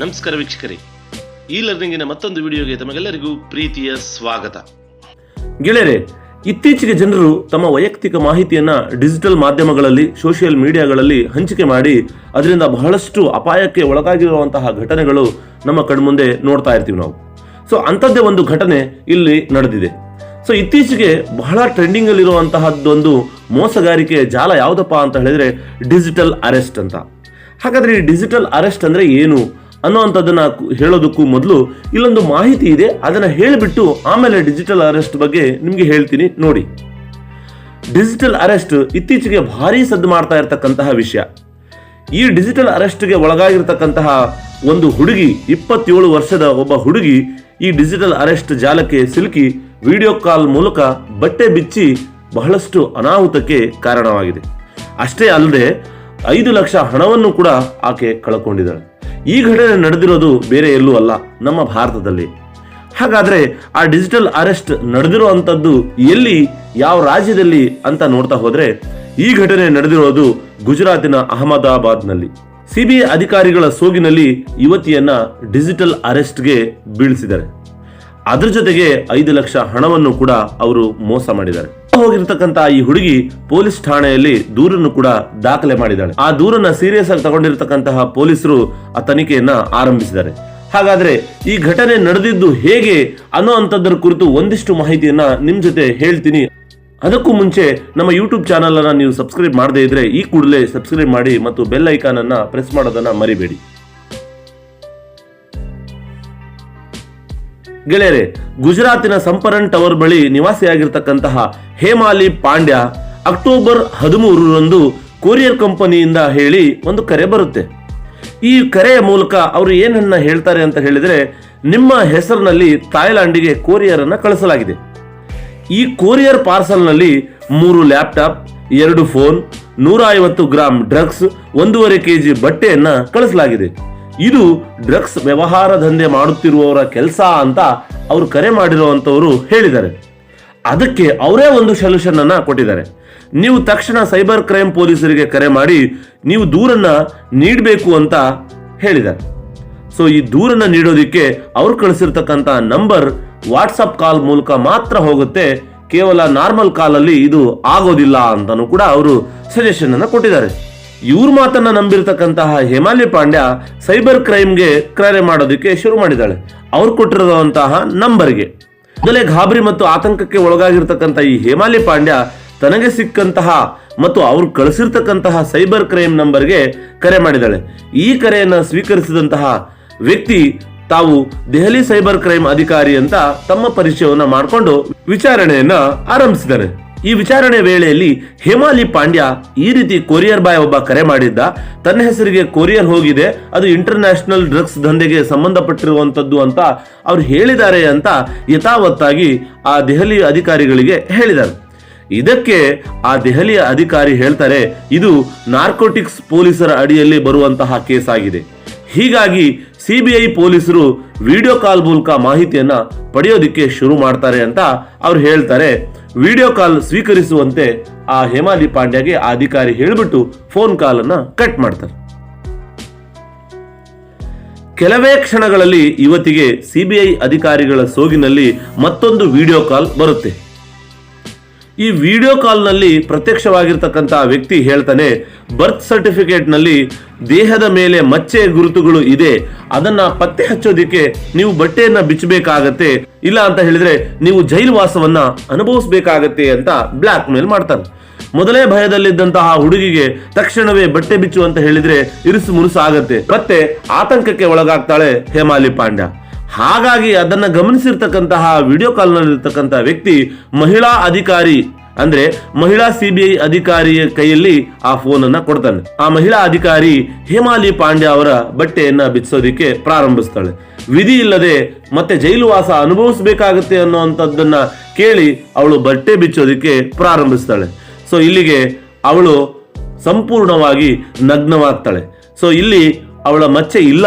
ನಮಸ್ಕಾರ ವೀಕ್ಷಕರೇ. ಈ ಲರ್ನಿಂಗಿನ ಮತ್ತೊಂದು ವಿಡಿಯೋಗೆ ತಮಗೆಲ್ಲರಿಗೂ ಪ್ರೀತಿಯ ಸ್ವಾಗತ. ಗೆಳೆಯರೆ, ಇತ್ತೀಚೆಗೆ ಜನರು ತಮ್ಮ ವೈಯಕ್ತಿಕ ಮಾಹಿತಿಯನ್ನ ಡಿಜಿಟಲ್ ಮಾಧ್ಯಮಗಳಲ್ಲಿ ಸೋಷಿಯಲ್ ಮೀಡಿಯಾಗಳಲ್ಲಿ ಹಂಚಿಕೆ ಮಾಡಿ ಅದರಿಂದ ಬಹಳಷ್ಟು ಅಪಾಯಕ್ಕೆ ಒಳಗಾಗಿರುವಂತಹ ಘಟನೆಗಳು ನಮ್ಮ ಕಣ್ಮುಂದೆ ನೋಡ್ತಾ ಇರ್ತೀವಿ ನಾವು. ಸೊ ಅಂಥದ್ದೇ ಒಂದು ಘಟನೆ ಇಲ್ಲಿ ನಡೆದಿದೆ. ಸೊ ಇತ್ತೀಚೆಗೆ ಬಹಳ ಟ್ರೆಂಡಿಂಗ್ ಅಲ್ಲಿರುವಂತಹದ್ದೊಂದು ಮೋಸಗಾರಿಕೆ ಜಾಲ ಯಾವುದಪ್ಪ ಅಂತ ಹೇಳಿದ್ರೆ ಡಿಜಿಟಲ್ ಅರೆಸ್ಟ್ ಅಂತ. ಹಾಗಾದ್ರೆ ಈ ಡಿಜಿಟಲ್ ಅರೆಸ್ಟ್ ಅಂದ್ರೆ ಏನು? ಅನ್ನುವಂಥದ್ದನ್ನ ಹೇಳೋದಕ್ಕೂ ಮೊದಲು ಇಲ್ಲೊಂದು ಮಾಹಿತಿ ಇದೆ. ಅದನ್ನ ಹೇಳಿಬಿಟ್ಟು ಆಮೇಲೆ ಡಿಜಿಟಲ್ ಅರೆಸ್ಟ್ ಬಗ್ಗೆ ನಿಮಗೆ ಹೇಳ್ತೀನಿ ನೋಡಿ. ಡಿಜಿಟಲ್ ಅರೆಸ್ಟ್ ಇತ್ತೀಚೆಗೆ ಭಾರಿ ಸದ್ದು ಮಾಡ್ತಾ ಇರತಕ್ಕಂತಹ ವಿಷಯ. ಈ ಡಿಜಿಟಲ್ ಅರೆಸ್ಟ್ಗೆ ಒಳಗಾಗಿರ್ತಕ್ಕಂತಹ ಒಂದು ಹುಡುಗಿ, ಇಪ್ಪತ್ತೇಳು ವರ್ಷದ ಒಬ್ಬ ಹುಡುಗಿ ಈ ಡಿಜಿಟಲ್ ಅರೆಸ್ಟ್ ಜಾಲಕ್ಕೆ ಸಿಲುಕಿ ವಿಡಿಯೋ ಕಾಲ್ ಮೂಲಕ ಬಟ್ಟೆ ಬಿಚ್ಚಿ ಬಹಳಷ್ಟು ಅನಾಹುತಕ್ಕೆ ಕಾರಣವಾಗಿದೆ. ಅಷ್ಟೇ ಅಲ್ಲದೆ ಐದು ಲಕ್ಷ ಹಣವನ್ನು ಕೂಡ ಆಕೆ ಕಳ್ಕೊಂಡಿದ್ದಾಳೆ. ಈ ಘಟನೆ ನಡೆದಿರೋದು ಬೇರೆ ಎಲ್ಲೂ ಅಲ್ಲ, ನಮ್ಮ ಭಾರತದಲ್ಲಿ. ಹಾಗಾದ್ರೆ ಆ ಡಿಜಿಟಲ್ ಅರೆಸ್ಟ್ ನಡೆದಿರುವಂಥದ್ದು ಎಲ್ಲಿ, ಯಾವ ರಾಜ್ಯದಲ್ಲಿ ಅಂತ ನೋಡ್ತಾ ಹೋದ್ರೆ, ಈ ಘಟನೆ ನಡೆದಿರೋದು ಗುಜರಾತಿನ ಅಹಮದಾಬಾದ್ನಲ್ಲಿ. ಸಿಬಿಐ ಅಧಿಕಾರಿಗಳ ಸೋಗಿನಲ್ಲಿ ಯುವತಿಯನ್ನ ಡಿಜಿಟಲ್ ಅರೆಸ್ಟ್ಗೆ ಬೀಳಿಸಿದ್ದಾರೆ. ಅದರ ಜೊತೆಗೆ ಐದು ಲಕ್ಷ ಹಣವನ್ನು ಕೂಡ ಅವರು ಮೋಸ ಮಾಡಿದ್ದಾರೆ. ಹೋಗಿರ್ತಕ್ಕಂತ ಈ ಹುಡುಗಿ ಪೊಲೀಸ್ ಠಾಣೆಯಲ್ಲಿ ದೂರನ್ನು ಕೂಡ ದಾಖಲೆ ಮಾಡಿದ್ದಾಳೆ. ಆ ದೂರನ್ನ ಸೀರಿಯಸ್ ಆಗಿ ತಗೊಂಡಿರ್ತಕ್ಕಂತಹ ಪೊಲೀಸರು ಆ ತನಿಖೆಯನ್ನ ಆರಂಭಿಸಿದ್ದಾರೆ. ಹಾಗಾದ್ರೆ ಈ ಘಟನೆ ನಡೆದಿದ್ದು ಹೇಗೆ ಅನ್ನೋ ಅಂತದ್ರ ಕುರಿತು ಒಂದಿಷ್ಟು ಮಾಹಿತಿಯನ್ನ ನಿಮ್ ಜೊತೆ ಹೇಳ್ತೀನಿ. ಅದಕ್ಕೂ ಮುಂಚೆ ನಮ್ಮ ಯೂಟ್ಯೂಬ್ ಚಾನಲ್ ಅನ್ನ ನೀವು ಸಬ್ಸ್ಕ್ರೈಬ್ ಮಾಡದೇ ಇದ್ರೆ ಈ ಕೂಡಲೇ ಸಬ್ಸ್ಕ್ರೈಬ್ ಮಾಡಿ ಮತ್ತು ಬೆಲ್ ಐಕಾನ್ ಅನ್ನ ಪ್ರೆಸ್ ಮಾಡೋದನ್ನ ಮರಿಬೇಡಿ. ಗೆಳೆಯರೆ, ಗುಜರಾತಿನ ಸಂಪರನ್ ಟವರ್ ಬಳಿ ನಿವಾಸಿಯಾಗಿರ್ತಕ್ಕಂತಹ ಹೇಮಾಲಿ ಪಾಂಡ್ಯ ಅಕ್ಟೋಬರ್ ಹದಿಮೂರರಂದು ಕೊರಿಯರ್ ಕಂಪನಿಯಿಂದ ಹೇಳಿ ಒಂದು ಕರೆ ಬರುತ್ತೆ. ಈ ಕರೆಯ ಮೂಲಕ ಅವರು ಏನನ್ನ ಹೇಳ್ತಾರೆ ಅಂತ ಹೇಳಿದ್ರೆ, ನಿಮ್ಮ ಹೆಸರಿನಲ್ಲಿ ಥಾಯ್ಲ್ಯಾಂಡಿಗೆ ಕೊರಿಯರ್ ಅನ್ನ ಕಳಿಸಲಾಗಿದೆ. ಈ ಕೊರಿಯರ್ ಪಾರ್ಸಲ್ನಲ್ಲಿ ಮೂರು ಲ್ಯಾಪ್ಟಾಪ್, ಎರಡು ಫೋನ್ ನೂರ ಐವತ್ತು ಗ್ರಾಂ ಡ್ರಗ್ಸ್, ಒಂದೂವರೆ ಕೆಜಿ ಬಟ್ಟೆಯನ್ನ ಕಳಿಸಲಾಗಿದೆ. ಇದು ಡ್ರಗ್ಸ್ ವ್ಯವಹಾರ ದಂಧೆ ಮಾಡುತ್ತಿರುವವರ ಕೆಲಸ ಅಂತ ಅವರು ಕರೆ ಮಾಡಿರುವಂಥವರು ಹೇಳಿದ್ದಾರೆ. ಅದಕ್ಕೆ ಅವರೇ ಒಂದು ಸೊಲ್ಯೂಷನ್ ಅನ್ನ ಕೊಟ್ಟಿದ್ದಾರೆ. ನೀವು ತಕ್ಷಣ ಸೈಬರ್ ಕ್ರೈಮ್ ಪೊಲೀಸರಿಗೆ ಕರೆ ಮಾಡಿ ನೀವು ದೂರನ್ನ ನೀಡಬೇಕು ಅಂತ ಹೇಳಿದ್ದಾರೆ. ಸೊ ಈ ದೂರನ್ನ ನೀಡೋದಿಕ್ಕೆ ಅವ್ರು ಕಳಿಸಿರ್ತಕ್ಕಂಥ ನಂಬರ್ ವಾಟ್ಸಪ್ ಕಾಲ್ ಮೂಲಕ ಮಾತ್ರ ಹೋಗುತ್ತೆ. ಕೇವಲ ನಾರ್ಮಲ್ ಕಾಲಲ್ಲಿ ಇದು ಆಗೋದಿಲ್ಲ ಅಂತಲೂ ಕೂಡ ಅವರು ಸಜೆಷನ್ ಅನ್ನ ಕೊಟ್ಟಿದ್ದಾರೆ. ಇವ್ರ ಮಾತನ್ನ ನಂಬಿರ್ತಕ್ಕಂತಹ ಹೇಮಾಲಿ ಪಾಂಡ್ಯ ಸೈಬರ್ ಕ್ರೈಮ್ಗೆ ಕರೆ ಮಾಡೋದಕ್ಕೆ ಶುರು ಮಾಡಿದ್ದಾಳೆ. ಅವ್ರು ಕೊಟ್ಟಿರುವಂತಹ ನಂಬರ್ಗೆ. ಮೊದಲೇ ಗಾಬರಿ ಮತ್ತು ಆತಂಕಕ್ಕೆ ಒಳಗಾಗಿರ್ತಕ್ಕಂಥ ಈ ಹೇಮಾಲಿ ಪಾಂಡ್ಯ ತನಗೆ ಸಿಕ್ಕಂತಹ ಮತ್ತು ಅವ್ರು ಕಳಿಸಿರ್ತಕ್ಕಂತಹ ಸೈಬರ್ ಕ್ರೈಮ್ ನಂಬರ್ಗೆ ಕರೆ ಮಾಡಿದ್ದಾಳೆ. ಈ ಕರೆಯನ್ನು ಸ್ವೀಕರಿಸಿದಂತಹ ವ್ಯಕ್ತಿ ತಾವು ದೆಹಲಿ ಸೈಬರ್ ಕ್ರೈಮ್ ಅಧಿಕಾರಿ ಅಂತ ತಮ್ಮ ಪರಿಚಯವನ್ನು ಮಾಡಿಕೊಂಡು ವಿಚಾರಣೆಯನ್ನ ಆರಂಭಿಸಿದ್ದಾರೆ. ಈ ವಿಚಾರಣೆ ವೇಳೆಯಲ್ಲಿ ಹೇಮಾಲಿ ಪಾಂಡ್ಯ ಈ ರೀತಿ ಕೊರಿಯರ್ ಬಾಯ್ ಒಬ್ಬ ಕರೆ ಮಾಡಿದ್ದ. ತನ್ನ ಹೆಸರಿಗೆ ಕೊರಿಯರ್ ಹೋಗಿದೆ, ಅದು ಇಂಟರ್ನ್ಯಾಷನಲ್ ಡ್ರಗ್ಸ್ ದಂಧೆಗೆ ಸಂಬಂಧಪಟ್ಟಿರುವಂತದ್ದು ಅಂತ ಅವ್ರು ಹೇಳಿದ್ದಾರೆ ಅಂತ ಯಥಾವತ್ತಾಗಿ ಆ ದೆಹಲಿ ಅಧಿಕಾರಿಗಳಿಗೆ ಹೇಳಿದರು ಇದಕ್ಕೆ ಆ ದೆಹಲಿಯ ಅಧಿಕಾರಿ ಹೇಳ್ತಾರೆ, ಇದು ನಾರ್ಕೋಟಿಕ್ಸ್ ಪೊಲೀಸರ ಅಡಿಯಲ್ಲಿ ಬರುವಂತಹ ಕೇಸ್ ಆಗಿದೆ ಹೀಗಾಗಿ ಸಿಬಿಐ ಪೊಲೀಸರು ವಿಡಿಯೋ ಕಾಲ್ ಮೂಲಕ ಮಾಹಿತಿಯನ್ನ ಪಡೆಯೋದಿಕ್ಕೆ ಶುರು ಮಾಡ್ತಾರೆ ಅಂತ ಅವ್ರು ಹೇಳ್ತಾರೆ. ವಿಡಿಯೋ ಕಾಲ್ ಸ್ವೀಕರಿಸುವಂತೆ ಆ ಹೇಮಾಲಿ ಪಾಂಡ್ಯಗೆ ಅಧಿಕಾರಿ ಹೇಳಿಬಿಟ್ಟು ಫೋನ್ ಕಾಲ್ ಅನ್ನ ಕಟ್ ಮಾಡ್ತಾರೆ. ಕೆಲವೇ ಕ್ಷಣಗಳಲ್ಲಿ ಯುವತಿಗೆ ಸಿಬಿಐ ಅಧಿಕಾರಿಗಳ ಸೋಗಿನಲ್ಲಿ ಮತ್ತೊಂದು ವಿಡಿಯೋ ಕಾಲ್ ಬರುತ್ತೆ. ಈ ವಿಡಿಯೋ ಕಾಲ್ನಲ್ಲಿ ಪ್ರತ್ಯಕ್ಷವಾಗಿರ್ತಕ್ಕಂಥ ವ್ಯಕ್ತಿ ಹೇಳ್ತಾನೆ, ಬರ್ತ್ ಸರ್ಟಿಫಿಕೇಟ್ನಲ್ಲಿ ದೇಹದ ಮೇಲೆ ಮಚ್ಚೆ ಗುರುತುಗಳು ಇದೆ. ಅದನ್ನ ಪತ್ತೆ ಹಚ್ಚೋದಿಕ್ಕೆ ನೀವು ಬಟ್ಟೆಯನ್ನ ಬಿಚ್ಚಬೇಕಾಗತ್ತೆ. ಇಲ್ಲ ಅಂತ ಹೇಳಿದ್ರೆ ನೀವು ಜೈಲು ವಾಸವನ್ನ ಅನುಭವಿಸಬೇಕಾಗತ್ತೆ ಅಂತ ಬ್ಲ್ಯಾಕ್ ಮೇಲ್ ಮಾಡ್ತಾನೆ. ಮೊದಲೇ ಭಯದಲ್ಲಿದ್ದಂತಹ ಹುಡುಗಿಗೆ ತಕ್ಷಣವೇ ಬಟ್ಟೆ ಬಿಚ್ಚು ಅಂತ ಹೇಳಿದ್ರೆ ಇರಿಸು ಮುರುಸು ಆಗತ್ತೆ ಮತ್ತೆ ಆತಂಕಕ್ಕೆ ಒಳಗಾಗ್ತಾಳೆ ಹೇಮಾಲಿ ಪಾಂಡ್ಯ. ಹಾಗಾಗಿ ಅದನ್ನ ಗಮನಿಸಿರ್ತಕ್ಕಂತಹ ವಿಡಿಯೋ ಕಾಲ್ನಲ್ಲಿರ್ತಕ್ಕಂಥ ವ್ಯಕ್ತಿ ಮಹಿಳಾ ಅಧಿಕಾರಿ. ಅಂದ್ರೆ ಮಹಿಳಾ ಸಿಬಿಐ ಅಧಿಕಾರಿಯ ಕೈಯಲ್ಲಿ ಆ ಫೋನ್ ಅನ್ನ ಕೊಡ್ತಾನೆ. ಆ ಮಹಿಳಾ ಅಧಿಕಾರಿ ಹೇಮಾಲಿ ಪಾಂಡ್ಯ ಅವರ ಬಟ್ಟೆಯನ್ನ ಬಿಚ್ಚೋದಿಕ್ಕೆ ಪ್ರಾರಂಭಿಸ್ತಾಳೆ. ವಿಧಿ ಇಲ್ಲದೆ ಮತ್ತೆ ಜೈಲು ವಾಸ ಅನುಭವಿಸಬೇಕಾಗುತ್ತೆ ಅನ್ನುವಂಥದ್ದನ್ನ ಕೇಳಿ ಅವಳು ಬಟ್ಟೆ ಬಿಚ್ಚೋದಿಕ್ಕೆ ಪ್ರಾರಂಭಿಸ್ತಾಳೆ. ಸೊ ಇಲ್ಲಿಗೆ ಅವಳು ಸಂಪೂರ್ಣವಾಗಿ ನಗ್ನವಾಗ್ತಾಳೆ. ಸೊ ಇಲ್ಲಿ ಅವಳ ಮಚ್ಚೆ ಇಲ್ಲ,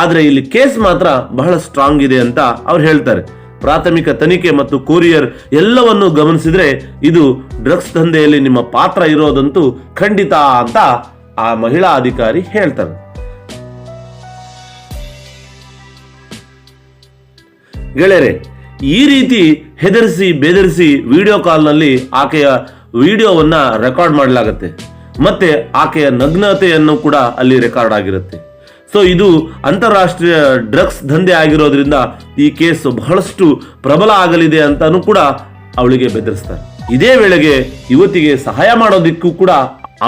ಆದ್ರೆ ಇಲ್ಲಿ ಕೇಸ್ ಮಾತ್ರ ಬಹಳ ಸ್ಟ್ರಾಂಗ್ ಇದೆ ಅಂತ ಅವ್ರು ಹೇಳ್ತಾರೆ. ಪ್ರಾಥಮಿಕ ತನಿಖೆ ಮತ್ತು ಕೊರಿಯರ್ ಎಲ್ಲವನ್ನು ಗಮನಿಸಿದ್ರೆ ಇದು ಡ್ರಗ್ಸ್ ದಂಧೆಯಲ್ಲಿ ನಿಮ್ಮ ಪಾತ್ರ ಇರೋದಂತೂ ಖಂಡಿತ ಅಂತ ಆ ಮಹಿಳಾ ಅಧಿಕಾರಿ ಹೇಳ್ತಾರೆ. ಗೆಳೆಯರೆ, ಈ ರೀತಿ ಹೆದರಿಸಿ ಬೆದರಿಸಿ ವಿಡಿಯೋ ಕಾಲ್ನಲ್ಲಿ ಆಕೆಯ ವಿಡಿಯೋವನ್ನ ರೆಕಾರ್ಡ್ ಮಾಡಲಾಗುತ್ತೆ. ಮತ್ತೆ ಆಕೆಯ ನಗ್ನತೆಯನ್ನು ಕೂಡ ಅಲ್ಲಿ ರೆಕಾರ್ಡ್ ಆಗಿರುತ್ತೆ. ಸೊ ಇದು ಅಂತಾರಾಷ್ಟ್ರೀಯ ಡ್ರಗ್ಸ್ ದಂಧೆ ಆಗಿರೋದ್ರಿಂದ ಈ ಕೇಸ್ ಬಹಳಷ್ಟು ಪ್ರಬಲ ಆಗಲಿದೆ ಅಂತಾನು ಕೂಡ ಅವಳಿಗೆ ಬೆದರಿಸ್ತಾರೆ. ಇದೇ ವೇಳೆಗೆ ಯುವತಿಗೆ ಸಹಾಯ ಮಾಡೋದಿಕ್ಕೂ ಕೂಡ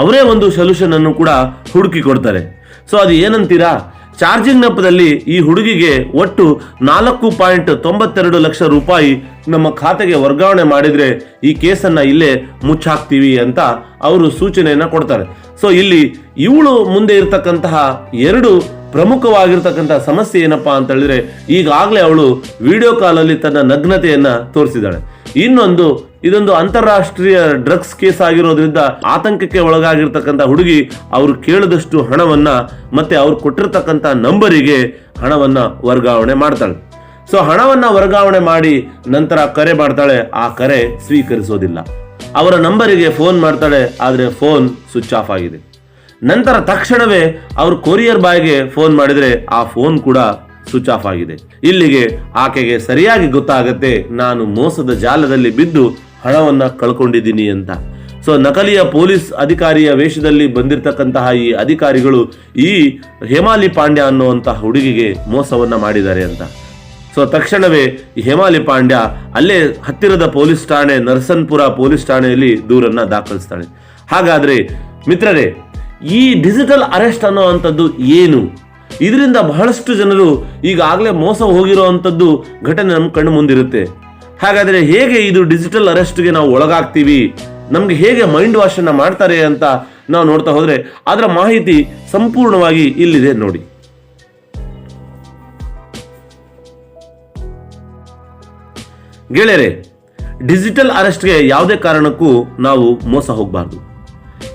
ಅವರೇ ಒಂದು ಸೊಲ್ಯೂಷನ್ ಅನ್ನು ಕೂಡ ಹುಡುಕಿ ಕೊಡ್ತಾರೆ. ಸೊ ಅದು ಏನಂತೀರಾ? ಚಾರ್ಜಿಂಗ್ ನೆಪದಲ್ಲಿ ಈ ಹುಡುಗಿಗೆ ಒಟ್ಟು ನಾಲ್ಕು ಪಾಯಿಂಟ್ ತೊಂಬತ್ತೆರಡು ಲಕ್ಷ ರೂಪಾಯಿ ನಮ್ಮ ಖಾತೆಗೆ ವರ್ಗಾವಣೆ ಮಾಡಿದ್ರೆ ಈ ಕೇಸನ್ನ ಇಲ್ಲೇ ಮುಚ್ಚಾಕ್ತೀವಿ ಅಂತ ಅವರು ಸೂಚನೆಯನ್ನ ಕೊಡ್ತಾರೆ. ಸೊ ಇಲ್ಲಿ ಇವಳು ಮುಂದೆ ಇರತಕ್ಕಂತಹ ಎರಡು ಪ್ರಮುಖವಾಗಿರ್ತಕ್ಕಂತಹ ಸಮಸ್ಯೆ ಏನಪ್ಪಾ ಅಂತ ಹೇಳಿದ್ರೆ, ಈಗಾಗಲೇ ಅವಳು ವಿಡಿಯೋ ಕಾಲಲ್ಲಿ ತನ್ನ ನಗ್ನತೆಯನ್ನ ತೋರಿಸಿದಾಳೆ ಇನ್ನೊಂದು, ಇದೊಂದು ಅಂತಾರಾಷ್ಟ್ರೀಯ ಡ್ರಗ್ಸ್ ಕೇಸ್ ಆಗಿರೋದ್ರಿಂದ ಆತಂಕಕ್ಕೆ ಒಳಗಾಗಿರ್ತಕ್ಕಂಥ ಹುಡುಗಿ ಅವರು ಕೇಳಿದಷ್ಟು ಹಣವನ್ನ ಮತ್ತೆ ಅವ್ರು ಕೊಟ್ಟಿರ್ತಕ್ಕಂಥ ನಂಬರಿಗೆ ಹಣವನ್ನ ವರ್ಗಾವಣೆ ಮಾಡ್ತಾಳೆ. ಸೊ ಹಣವನ್ನ ವರ್ಗಾವಣೆ ಮಾಡಿ ನಂತರ ಕರೆ ಮಾಡ್ತಾಳೆ. ಆ ಕರೆ ಸ್ವೀಕರಿಸೋದಿಲ್ಲ. ಅವರ ನಂಬರಿಗೆ ಫೋನ್ ಮಾಡ್ತಾಳೆ, ಆದರೆ ಫೋನ್ ಸ್ವಿಚ್ ಆಫ್ ಆಗಿದೆ. ನಂತರ ತಕ್ಷಣವೇ ಅವರು ಕೊರಿಯರ್ ಬಾಯ್ಗೆ ಫೋನ್ ಮಾಡಿದ್ರೆ ಆ ಫೋನ್ ಕೂಡ ಸ್ವಿಚ್ ಆಫ್ ಆಗಿದೆ. ಇಲ್ಲಿಗೆ ಆಕೆಗೆ ಸರಿಯಾಗಿ ಗೊತ್ತಾಗತ್ತೆ, ನಾನು ಮೋಸದ ಜಾಲದಲ್ಲಿ ಬಿದ್ದು ಹಣವನ್ನ ಕಳ್ಕೊಂಡಿದ್ದೀನಿ ಅಂತ. ಸೊ ನಕಲಿಯ ಪೊಲೀಸ್ ಅಧಿಕಾರಿಯ ವೇಷದಲ್ಲಿ ಬಂದಿರತಕ್ಕಂತಹ ಈ ಅಧಿಕಾರಿಗಳು ಈ ಹೇಮಾಲಿ ಪಾಂಡ್ಯ ಅನ್ನುವಂತಹ ಹುಡುಗಿಗೆ ಮೋಸವನ್ನ ಮಾಡಿದ್ದಾರೆ ಅಂತ. ಸೊ ತಕ್ಷಣವೇ ಹೇಮಾಲಿ ಪಾಂಡ್ಯ ಅಲ್ಲೇ ಹತ್ತಿರದ ಪೊಲೀಸ್ ಠಾಣೆ, ನರಸನ್ಪುರ ಪೊಲೀಸ್ ಠಾಣೆಯಲ್ಲಿ ದೂರನ್ನ ದಾಖಲಿಸ್ತಾಳೆ ಹಾಗಾದ್ರೆ ಮಿತ್ರರೇ, ಈ ಡಿಜಿಟಲ್ ಅರೆಸ್ಟ್ ಅನ್ನೋವಂಥದ್ದು ಏನು? ಇದರಿಂದ ಬಹಳಷ್ಟು ಜನರು ಈಗಾಗಲೇ ಮೋಸ ಹೋಗಿರುವಂಥದ್ದು ಘಟನೆ ನಮ್ಮ ಕಣ್ಣು ಮುಂದಿರುತ್ತೆ. ಹಾಗಾದರೆ ಹೇಗೆ ಇದು ಡಿಜಿಟಲ್ ಅರೆಸ್ಟ್ಗೆ ನಾವು ಒಳಗಾಗ್ತೀವಿ? ನಮಗೆ ಹೇಗೆ ಮೈಂಡ್ ವಾಶನ್ನು ಮಾಡ್ತಾರೆ ಅಂತ ನಾವು ನೋಡ್ತಾ ಹೋದರೆ ಅದರ ಮಾಹಿತಿ ಸಂಪೂರ್ಣವಾಗಿ ಇಲ್ಲಿದೆ ನೋಡಿ. ಗೆಳೆಯರೆ ಡಿಜಿಟಲ್ ಅರೆಸ್ಟ್ಗೆ ಯಾವುದೇ ಕಾರಣಕ್ಕೂ ನಾವು ಮೋಸ ಹೋಗಬಾರ್ದು.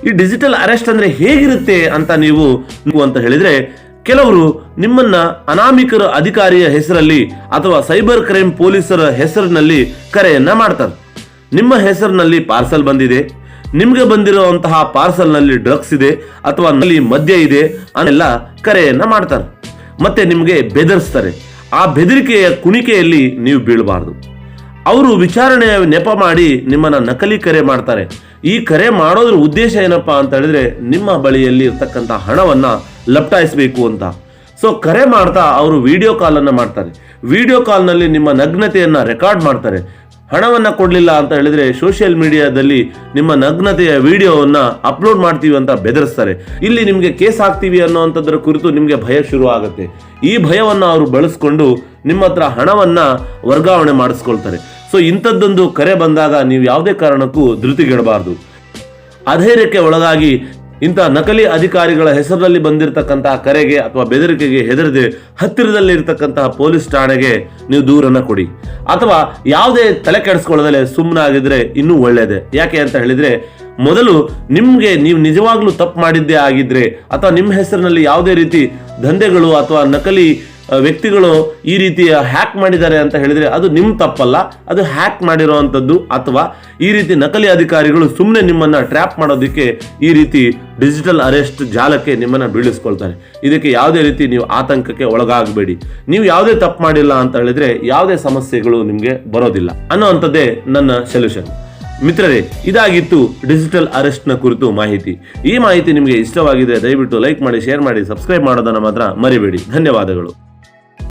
ಈ ಡಿಜಿಟಲ್ ಅರೆಸ್ಟ್ ಅಂದರೆ ಹೇಗಿರುತ್ತೆ ಅಂತ ನೀವು ಅಂತ ಹೇಳಿದರೆ, ಕೆಲವರು ನಿಮ್ಮನ್ನ ಅನಾಮಿಕರ ಅಧಿಕಾರಿಯ ಹೆಸರಲ್ಲಿ ಅಥವಾ ಸೈಬರ್ ಕ್ರೈಮ್ ಪೊಲೀಸರ ಹೆಸರಿನಲ್ಲಿ ಕರೆಯನ್ನ ಮಾಡ್ತಾರೆ. ನಿಮ್ಮ ಹೆಸರಿನಲ್ಲಿ ಪಾರ್ಸಲ್ ಬಂದಿದೆ, ನಿಮಗೆ ಬಂದಿರುವಂತಹ ಪಾರ್ಸಲ್ನಲ್ಲಿ ಡ್ರಗ್ಸ್ ಇದೆ, ಅಥವಾ ನಲ್ಲಿ ಮದ್ಯ ಇದೆ, ಅನ್ನೆಲ್ಲ ಕರೆಯನ್ನ ಮಾಡ್ತಾರೆ. ಮತ್ತೆ ನಿಮಗೆ ಬೆದರಿಸ್ತಾರೆ. ಆ ಬೆದರಿಕೆಯ ಕುಣಿಕೆಯಲ್ಲಿ ನೀವು ಬೀಳಬಾರ್ದು. ಅವರು ವಿಚಾರಣೆ ನೆಪ ಮಾಡಿ ನಿಮ್ಮನ್ನ ನಕಲಿ ಕರೆ ಮಾಡ್ತಾರೆ. ಈ ಕರೆ ಮಾಡೋದ್ರ ಉದ್ದೇಶ ಏನಪ್ಪಾ ಅಂತ ಹೇಳಿದ್ರೆ ನಿಮ್ಮ ಬಳಿಯಲ್ಲಿ ಇರ್ತಕ್ಕಂಥ ಹಣವನ್ನ ಲಪ್ಟಾಯಿಸಬೇಕು ಅಂತ. ಸೊ ಕರೆ ಮಾಡ್ತಾ ಅವರು ವಿಡಿಯೋ ಕಾಲ್ ಅನ್ನ ಮಾಡ್ತಾರೆ. ವಿಡಿಯೋ ಕಾಲ್ನಲ್ಲಿ ನಿಮ್ಮ ನಗ್ನತೆಯನ್ನು ರೆಕಾರ್ಡ್ ಮಾಡ್ತಾರೆ. ಹಣವನ್ನ ಕೊಡಲಿಲ್ಲ ಅಂತ ಹೇಳಿದ್ರೆ ಸೋಷಿಯಲ್ ಮೀಡಿಯಾದಲ್ಲಿ ನಿಮ್ಮ ನಗ್ನತೆಯ ವಿಡಿಯೋವನ್ನ ಅಪ್ಲೋಡ್ ಮಾಡ್ತೀವಿ ಅಂತ ಬೆದರಿಸ್ತಾರೆ. ಇಲ್ಲಿ ನಿಮಗೆ ಕೇಸ್ ಹಾಕ್ತೀವಿ ಅನ್ನೋವಂಥದ್ರ ಕುರಿತು ನಿಮಗೆ ಭಯ ಶುರು ಆಗುತ್ತೆ. ಈ ಭಯವನ್ನ ಅವರು ಬಳಸ್ಕೊಂಡು ನಿಮ್ಮ ಹತ್ರ ಹಣವನ್ನ ವರ್ಗಾವಣೆ ಮಾಡಿಸ್ಕೊಳ್ತಾರೆ. ಸೊ ಇಂಥದ್ದೊಂದು ಕರೆ ಬಂದಾಗ ನೀವು ಯಾವುದೇ ಕಾರಣಕ್ಕೂ ಧೃತಿಗೆಡಬಾರ್ದು. ಅಧೈರ್ಯಕ್ಕೆ ಒಳಗಾಗಿ ಇಂಥ ನಕಲಿ ಅಧಿಕಾರಿಗಳ ಹೆಸರಿನಲ್ಲಿ ಬಂದಿರತಕ್ಕಂತಹ ಕರೆಗೆ ಅಥವಾ ಬೆದರಿಕೆಗೆ ಹೆದರದೆ ಹತ್ತಿರದಲ್ಲಿ ಇರತಕ್ಕಂತಹ ಪೊಲೀಸ್ ಠಾಣೆಗೆ ನೀವು ದೂರನ್ನು ಕೊಡಿ. ಅಥವಾ ಯಾವುದೇ ತಲೆ ಕೆಡಿಸ್ಕೊಳ್ಳದಲೆ ಸುಮ್ಮನಾಗಿದ್ರೆ ಇನ್ನೂ ಒಳ್ಳೆಯದೇ ಯಾಕೆ ಅಂತ ಹೇಳಿದ್ರೆ, ಮೊದಲು ನಿಮ್ಗೆ ನೀವು ನಿಜವಾಗ್ಲೂ ತಪ್ಪು ಮಾಡಿದ್ದೇ ಆಗಿದ್ರೆ ಅಥವಾ ನಿಮ್ಮ ಹೆಸರಿನಲ್ಲಿ ಯಾವುದೇ ರೀತಿ ದಂಧೆಗಳು ಅಥವಾ ನಕಲಿ ವ್ಯಕ್ತಿಗಳು ಈ ರೀತಿಯ ಹ್ಯಾಕ್ ಮಾಡಿದ್ದಾರೆ ಅಂತ ಹೇಳಿದರೆ ಅದು ನಿಮ್ಮ ತಪ್ಪಲ್ಲ, ಅದು ಹ್ಯಾಕ್ ಮಾಡಿರೋವಂಥದ್ದು ಅಥವಾ ಈ ರೀತಿ ನಕಲಿ ಅಧಿಕಾರಿಗಳು ಸುಮ್ಮನೆ ನಿಮ್ಮನ್ನು ಟ್ರ್ಯಾಪ್ ಮಾಡೋದಕ್ಕೆ ಈ ರೀತಿ ಡಿಜಿಟಲ್ ಅರೆಸ್ಟ್ ಜಾಲಕ್ಕೆ ನಿಮ್ಮನ್ನು ಬೀಳಿಸ್ಕೊಳ್ತಾರೆ. ಇದಕ್ಕೆ ಯಾವುದೇ ರೀತಿ ನೀವು ಆತಂಕಕ್ಕೆ ಒಳಗಾಗಬೇಡಿ. ನೀವು ಯಾವುದೇ ತಪ್ಪು ಮಾಡಿಲ್ಲ ಅಂತ ಹೇಳಿದರೆ ಯಾವುದೇ ಸಮಸ್ಯೆಗಳು ನಿಮಗೆ ಬರೋದಿಲ್ಲ ಅನ್ನೋವಂಥದ್ದೇ ನನ್ನ ಸೊಲ್ಯೂಷನ್ ಮಿತ್ರರೇ, ಇದಾಗಿತ್ತು ಡಿಜಿಟಲ್ ಅರೆಸ್ಟ್ನ ಕುರಿತು ಮಾಹಿತಿ. ಈ ಮಾಹಿತಿ ನಿಮಗೆ ಇಷ್ಟವಾಗಿದೆ, ದಯವಿಟ್ಟು ಲೈಕ್ ಮಾಡಿ, ಶೇರ್ ಮಾಡಿ, ಸಬ್ಸ್ಕ್ರೈಬ್ ಮಾಡೋದನ್ನು ಮಾತ್ರ ಮರಿಬೇಡಿ. ಧನ್ಯವಾದಗಳು.